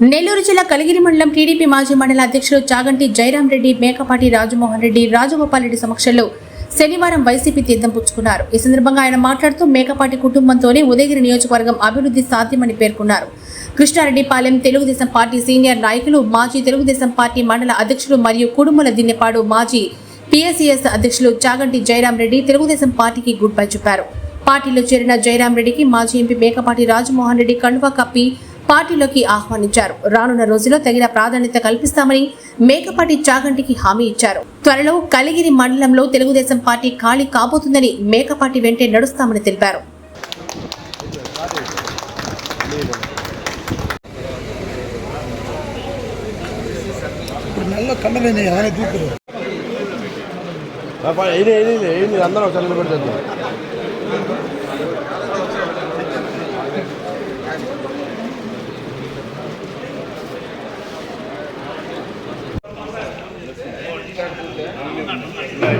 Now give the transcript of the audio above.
నెల్లూరు జిల్లా కలిగిరి మండలం టీడీపీ మాజీ మండల అధ్యక్షులు చాగంటి జయరాం రెడ్డి మేకపాటి రాజమోహన్ రెడ్డి రాజగోపాల్ రెడ్డి సమక్షంలో శనివారం వైసీపీ తీర్థం పుచ్చుకున్నారు. ఈ సందర్భంగా ఆయన మాట్లాడుతూ మేకపాటి కుటుంబంతోనే ఉదయగిరి నియోజకవర్గం అభివృద్ధి సాధ్యమని పేర్కొన్నారు. కృష్ణారెడ్డిపాలెం తెలుగుదేశం పార్టీ సీనియర్ నాయకులు మాజీ తెలుగుదేశం పార్టీ మండల అధ్యక్షులు మరియు కుడుముల దిన్నెపాడు మాజీ పిఎస్సిఎస్ అధ్యక్షులు చాగంటి జయరాం రెడ్డి తెలుగుదేశం పార్టీకి గుడ్ బై చెప్పారు. పార్టీలో చేరిన జయరాం రెడ్డికి మాజీ ఎంపీ మేకపాటి రాజమోహన్ రెడ్డి కండువా కప్పి పార్టీలోకి ఆహ్వానించారు. రానున్న రోజుల్లో తగిన ప్రాధాన్యత కల్పిస్తామని మేకపాటి చాగంటికి హామీ ఇచ్చారు. త్వరలో కలిగిరి మండలంలో తెలుగుదేశం పార్టీ ఖాళీ కాబోతుందని మేకపాటి వెంటే నడుస్తామని తెలిపారు. అందరూ